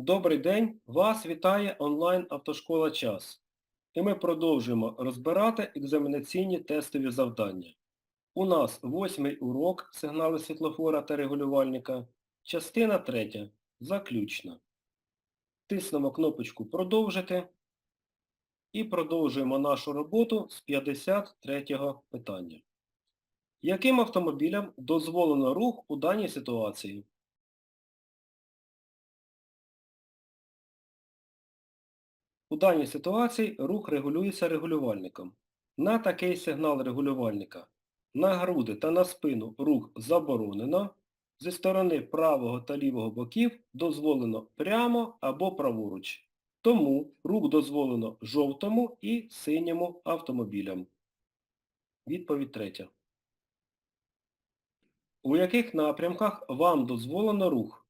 Добрий день! Вас вітає онлайн автошкола час. І ми продовжуємо розбирати екзаменаційні тестові завдання. У нас восьмий урок сигнали світлофора та регулювальника, частина третя. Заключна. Тиснемо кнопочку Продовжити і продовжуємо нашу роботу з 53 питання. Яким автомобілям дозволено рух у даній ситуації? У даній ситуації рух регулюється регулювальником. На такий сигнал регулювальника на груди та на спину рух заборонено, зі сторони правого та лівого боків дозволено прямо або праворуч. Тому рух дозволено жовтому і синьому автомобілям. Відповідь третя. У яких напрямках вам дозволено рух?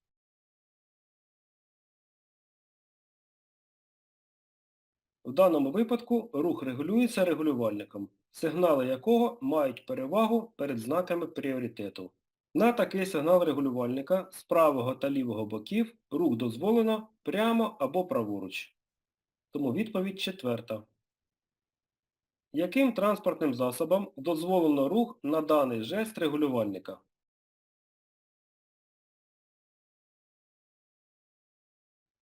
В даному випадку рух регулюється регулювальником, сигнали якого мають перевагу перед знаками пріоритету. На такий сигнал регулювальника з правого та лівого боків рух дозволено прямо або праворуч. Тому відповідь четверта. Яким транспортним засобом дозволено рух на даний жест регулювальника?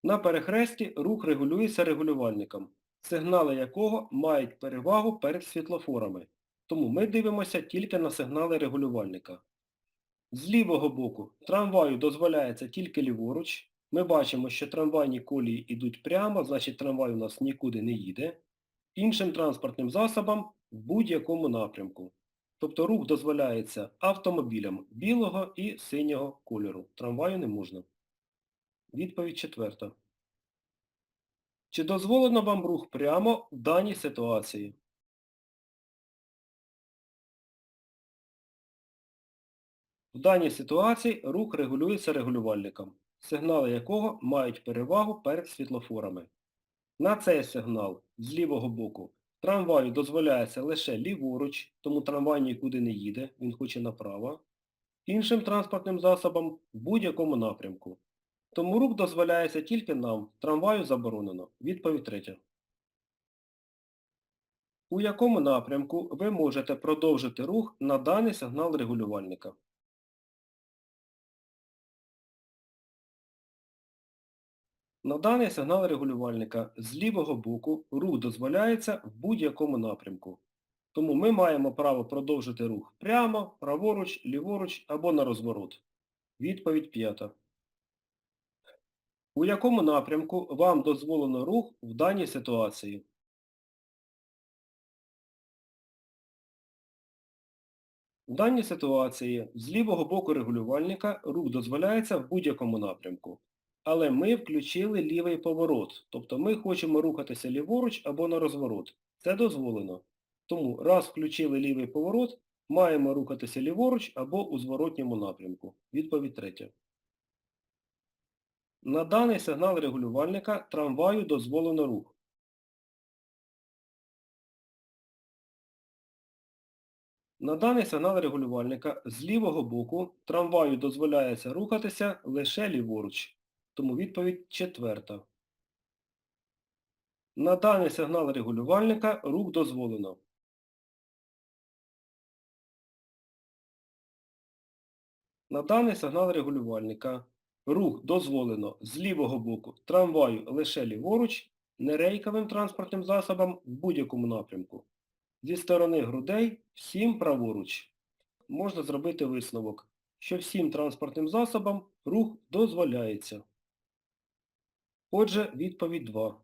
На перехресті рух регулюється регулювальником, сигнали якого мають перевагу перед світлофорами. Тому ми дивимося тільки на сигнали регулювальника. З лівого боку трамваю дозволяється тільки ліворуч. Ми бачимо, що трамвайні колії йдуть прямо, значить трамвай у нас нікуди не їде. Іншим транспортним засобам в будь-якому напрямку. Тобто рух дозволяється автомобілям білого і синього кольору. Трамваю не можна. Відповідь четверта. Чи дозволено вам рух прямо в даній ситуації? В даній ситуації рух регулюється регулювальником, сигнали якого мають перевагу перед світлофорами. На цей сигнал з лівого боку трамваю дозволяється лише ліворуч, тому трамвай нікуди не їде, він хоче направо. Іншим транспортним засобам в будь-якому напрямку. Тому рух дозволяється тільки нам, трамваю заборонено. Відповідь третя. У якому напрямку ви можете продовжити рух на даний сигнал регулювальника? На даний сигнал регулювальника з лівого боку рух дозволяється в будь-якому напрямку. Тому ми маємо право продовжити рух прямо, праворуч, ліворуч або на розворот. Відповідь п'ята. У якому напрямку вам дозволено рух в даній ситуації? В даній ситуації з лівого боку регулювальника рух дозволяється в будь-якому напрямку. Але ми включили лівий поворот, тобто ми хочемо рухатися ліворуч або на розворот. Це дозволено. Тому раз включили лівий поворот, маємо рухатися ліворуч або у зворотньому напрямку. Відповідь третя. На даний сигнал регулювальника трамваю дозволено рух. На даний сигнал регулювальника з лівого боку трамваю дозволяється рухатися лише ліворуч. Тому відповідь четверта. На даний сигнал регулювальника рух дозволено. На даний сигнал регулювальника рух дозволено з лівого боку трамваю лише ліворуч, нерейковим транспортним засобам в будь-якому напрямку. Зі сторони грудей всім праворуч. Можна зробити висновок, що всім транспортним засобам рух дозволяється. Отже, відповідь 2.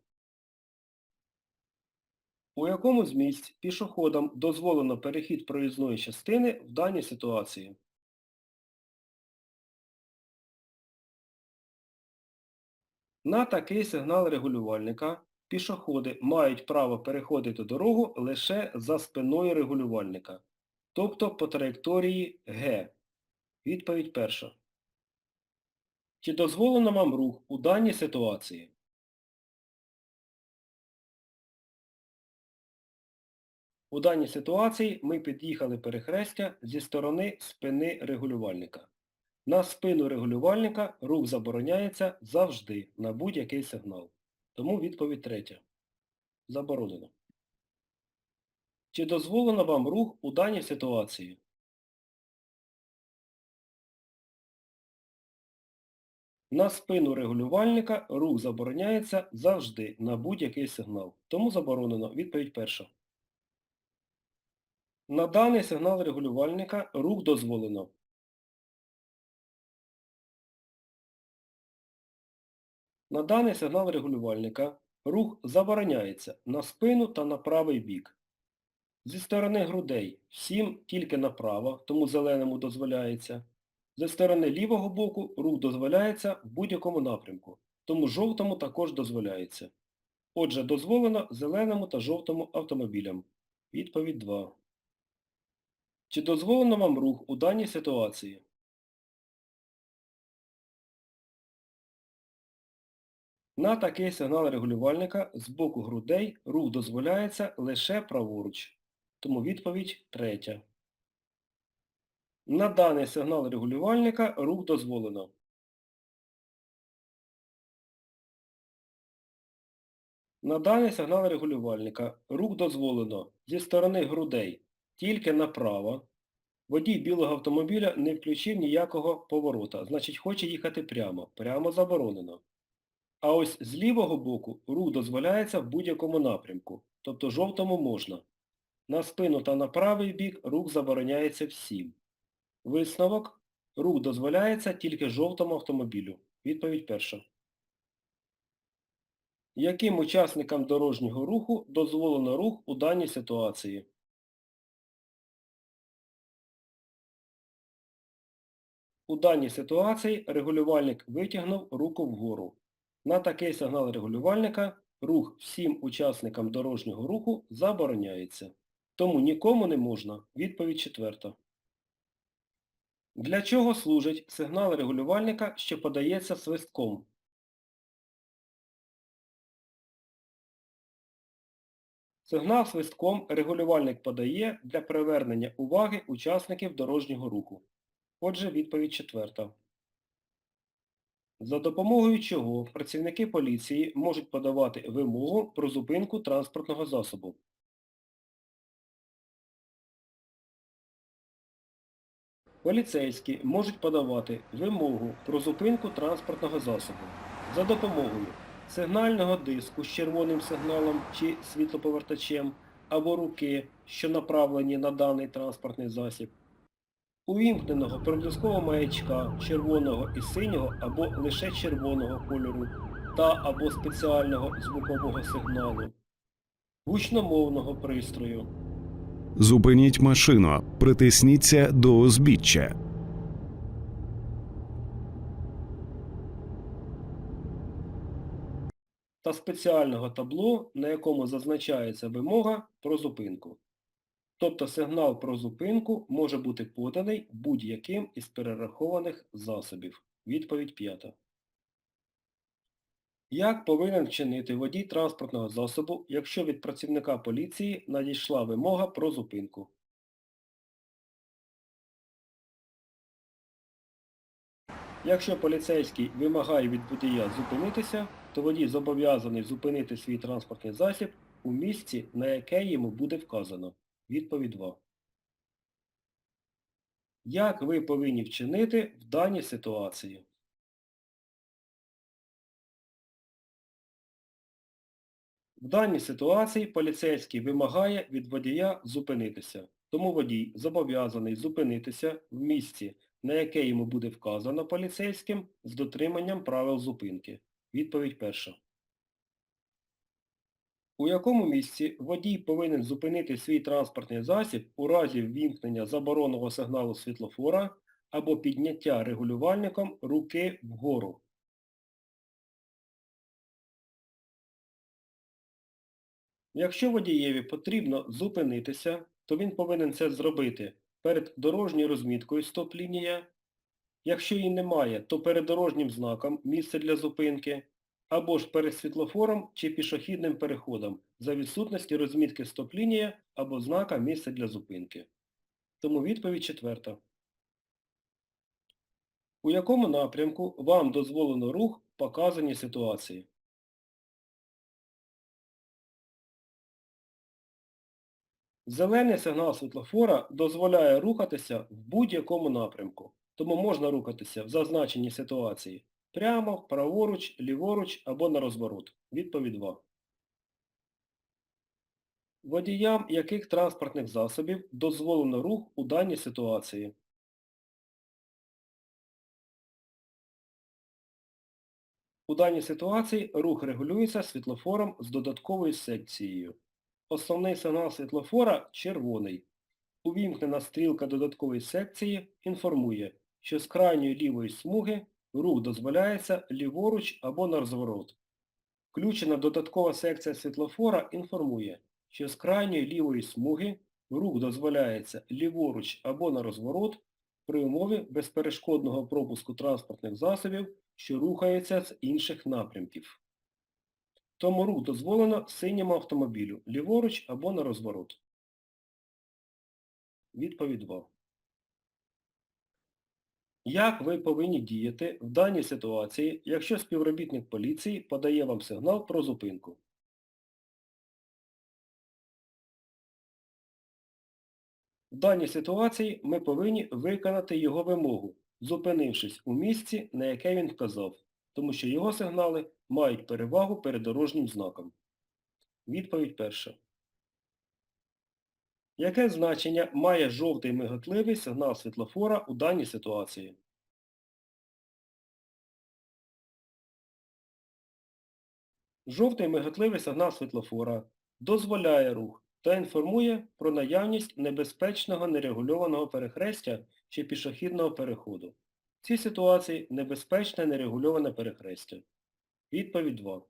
У якому з місць пішоходам дозволено перехід проїзної частини в даній ситуації? На такий сигнал регулювальника пішоходи мають право переходити дорогу лише за спиною регулювальника, тобто по траєкторії Г. Відповідь перша. Чи дозволено вам рух у даній ситуації? У даній ситуації ми під'їхали перехрестя зі сторони спини регулювальника. На спину регулювальника рух забороняється завжди на будь-який сигнал. Тому відповідь третя. Заборонено. Чи дозволено вам рух у даній ситуації? На спину регулювальника рух забороняється завжди на будь-який сигнал. Тому заборонено. Відповідь перша. На даний сигнал регулювальника рух дозволено. На даний сигнал регулювальника рух забороняється на спину та на правий бік. Зі сторони грудей всім тільки направо, тому зеленому дозволяється. Зі сторони лівого боку рух дозволяється в будь-якому напрямку, тому жовтому також дозволяється. Отже, дозволено зеленому та жовтому автомобілям. Відповідь 2. Чи дозволено вам рух у даній ситуації? На такий сигнал регулювальника з боку грудей рух дозволяється лише праворуч. Тому відповідь третя. На даний сигнал регулювальника рух дозволено. На даний сигнал регулювальника рух дозволено зі сторони грудей тільки направо. Водій білого автомобіля не включив ніякого поворота, значить хоче їхати прямо. Прямо заборонено. А ось з лівого боку рух дозволяється в будь-якому напрямку, тобто жовтому можна. На спину та на правий бік рух забороняється всім. Висновок. Рух дозволяється тільки жовтому автомобілю. Відповідь перша. Яким учасникам дорожнього руху дозволено рух у даній ситуації? У даній ситуації регулювальник витягнув руку вгору. На такий сигнал регулювальника рух всім учасникам дорожнього руху забороняється. Тому нікому не можна. Відповідь четверта. Для чого служить сигнал регулювальника, що подається свистком? Сигнал свистком регулювальник подає для привернення уваги учасників дорожнього руху. Отже, відповідь четверта. За допомогою чого працівники поліції можуть подавати вимогу про зупинку транспортного засобу. Поліцейські можуть подавати вимогу про зупинку транспортного засобу за допомогою сигнального диску з червоним сигналом чи світлоповертачем або руки, що направлені на даний транспортний засіб, увімкненого проблискового маячка червоного і синього або лише червоного кольору та або спеціального звукового сигналу, гучномовного пристрою, Зупиніть машину, притисніться до узбіччя. та спеціального табло, на якому зазначається вимога про зупинку. Тобто сигнал про зупинку може бути поданий будь-яким із перерахованих засобів. Відповідь п'ята. Як повинен вчинити водій транспортного засобу, якщо від працівника поліції надійшла вимога про зупинку? Якщо поліцейський вимагає від водія зупинитися, то водій зобов'язаний зупинити свій транспортний засіб у місці, на яке йому буде вказано. Відповідь 2. Як ви повинні вчинити в даній ситуації? В даній ситуації поліцейський вимагає від водія зупинитися. Тому водій зобов'язаний зупинитися в місці, на яке йому буде вказано поліцейським з дотриманням правил зупинки. Відповідь перша. У якому місці водій повинен зупинити свій транспортний засіб у разі ввімкнення забороненого сигналу світлофора або підняття регулювальником руки вгору? Якщо водієві потрібно зупинитися, то він повинен це зробити перед дорожньою розміткою стоп-лінія. Якщо її немає, то перед дорожнім знаком місце для зупинки, або ж перед світлофором чи пішохідним переходом за відсутності розмітки стоп-лінія або знака місце для зупинки. Тому відповідь четверта. У якому напрямку вам дозволено рух в показаній ситуації? Зелений сигнал світлофора дозволяє рухатися в будь-якому напрямку, тому можна рухатися в зазначеній ситуації прямо, праворуч, ліворуч або на розворот. Відповідь 2. Водіям яких транспортних засобів дозволено рух у даній ситуації? У даній ситуації рух регулюється світлофором з додатковою секцією. Основний сигнал світлофора червоний. Увімкнена стрілка додаткової секції інформує, що з крайньої лівої смуги рух дозволяється ліворуч або на розворот. Включена додаткова секція світлофора інформує, що з крайньої лівої смуги рух дозволяється ліворуч або на розворот при умові безперешкодного пропуску транспортних засобів, що рухаються з інших напрямків. Тому рух дозволено синьому автомобілю ліворуч або на розворот. Відповідь 2. Як ви повинні діяти в даній ситуації, якщо співробітник поліції подає вам сигнал про зупинку? В даній ситуації ми повинні виконати його вимогу, зупинившись у місці, на яке він вказав, тому що його сигнали мають перевагу перед дорожнім знаком. Відповідь перша. Яке значення має жовтий миготливий сигнал світлофора у даній ситуації? Жовтий миготливий сигнал світлофора дозволяє рух та інформує про наявність небезпечного нерегульованого перехрестя чи пішохідного переходу. В цій ситуації небезпечне нерегульоване перехрестя. Відповідь 2.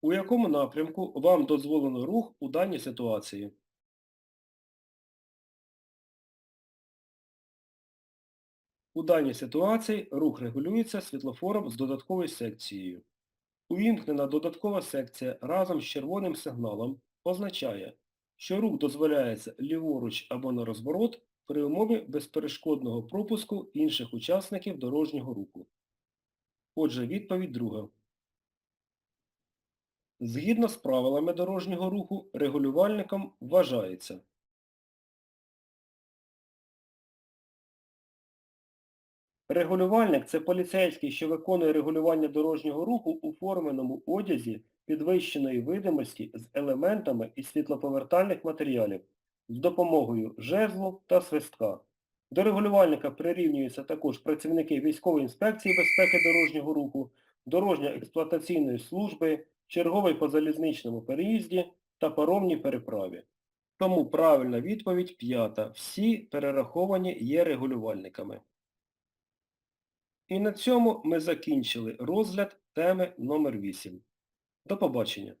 У якому напрямку вам дозволено рух у даній ситуації? У даній ситуації рух регулюється світлофором з додатковою секцією. Увімкнена додаткова секція разом з червоним сигналом означає, що рух дозволяється ліворуч або на розворот при умові безперешкодного пропуску інших учасників дорожнього руху. Отже, відповідь друга. Згідно з правилами дорожнього руху, регулювальником вважається Регулювальник – це поліцейський, що виконує регулювання дорожнього руху у форменому одязі підвищеної видимості з елементами і світлоповертальних матеріалів з допомогою жезлу та свистка. До регулювальника прирівнюються також працівники військової інспекції безпеки дорожнього руху, дорожньо-експлуатаційної служби, черговий по залізничному переїзді та паромній переправі. Тому правильна відповідь п'ята. Всі перераховані є регулювальниками. І на цьому ми закінчили розгляд теми номер 8. До побачення!